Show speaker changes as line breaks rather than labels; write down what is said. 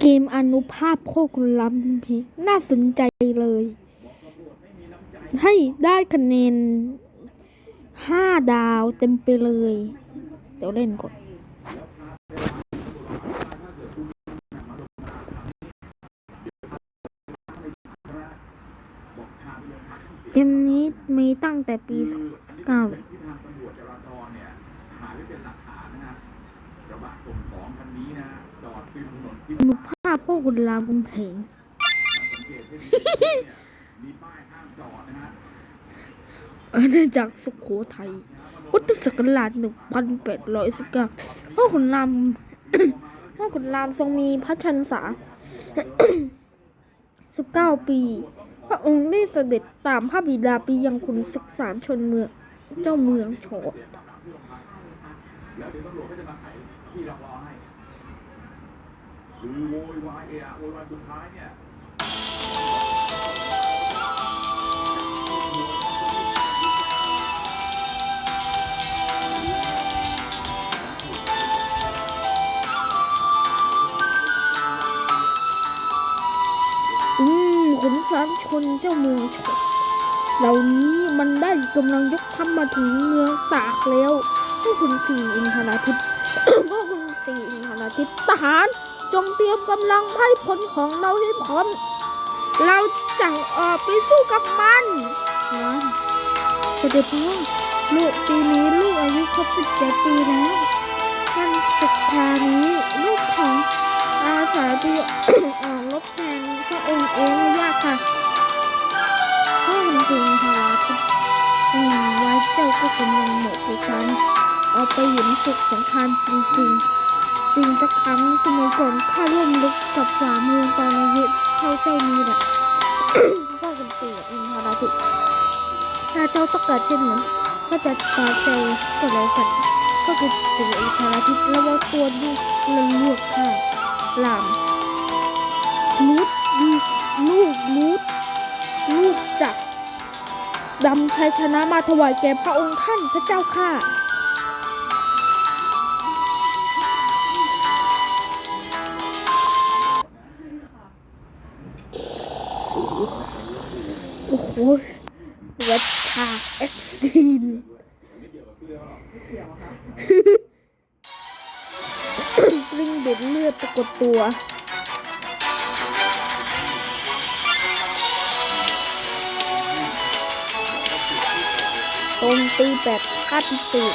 เกมอนุภาพโคกล้ำพีน่าสนใจเลย ให้ได้คะแนนห้าดาวเต็มไปเลย เดี๋ยวเล่นก่อนเกมนี้มีตั้งแต่ปี2009เลย
ที่ทางตำรวจจราจรเนี่ยถ่ายไว้เป็นหลักฐานนะฮะกระบะส่งของคันนี้นะฮะจอดริมถนนจิ้ม
อนุภา พโคกรามคำแพง
สังเกตให้ดีเนี่ยมีป้ายห้ามจอดนะฮะ
อาณาจักรสุโขทัยพุทธศักราช1819พ่อขุนรามพ่อขุนรามทรงมีพระชันษา 19 ปี พระองค์ได้เสด็จตามพระบิดาไปยังคุณศึกษาชนเมือง เจ้าเมืองโฉด
แล้วเดี๋ยวตำรวจก็จะมาไขที่รอรอให้ คือโวยวายเอะโวยวายสุดท้ายเนี่ย
อืมขนสารชนเจ้าเมืองโฉดเหล่านี้มันได้กำลังยกทัพมาถึงเมืองตากแล้วพวกคุณสี่อินทราทิตพวกคุณสี่อินทราทิตทหาร จงเตรียมกำลังให้พลของเราให้พร้อม เราจังออกไปสู้กับมันนะเสด็จพ่อลูกปีนี้ลูกอายุครบสิบเจ็ดปีแล้ววันสุดท้ายนี้ลูกของอาสาจะออกรบแทนพระองค์เองไม่ยากค่ะพ่อคุณจริงค่ะอืมไว้เจ้าก็กำลังหมดในการเอาไปเห็นศึกสงครามจริงๆ จริงสักครั้งสมัยก่อนข้าร่วมรบกับฝ่ามือตอนอายุเท่าเจ้นี้แหละพ่อคุณเสียอินทราทิถ้าเจ้าต้องการเช่นนั้นก็จะตามใจก็แล้วกันก็คือเสียอินทราทิตแล้วว่าตัวลูกเลยลวกค่ะหลามลูดลูกลูกลูดลูกจักดำชัยชนะมาถวายแก่พระองค์ท่านพระเจ้าค่ะ โอ้โหวัดชาเอ็กซ์ตีนลิงเด็ดเลือดปรากฏตัวตรงตีแบบค่าพิเศษ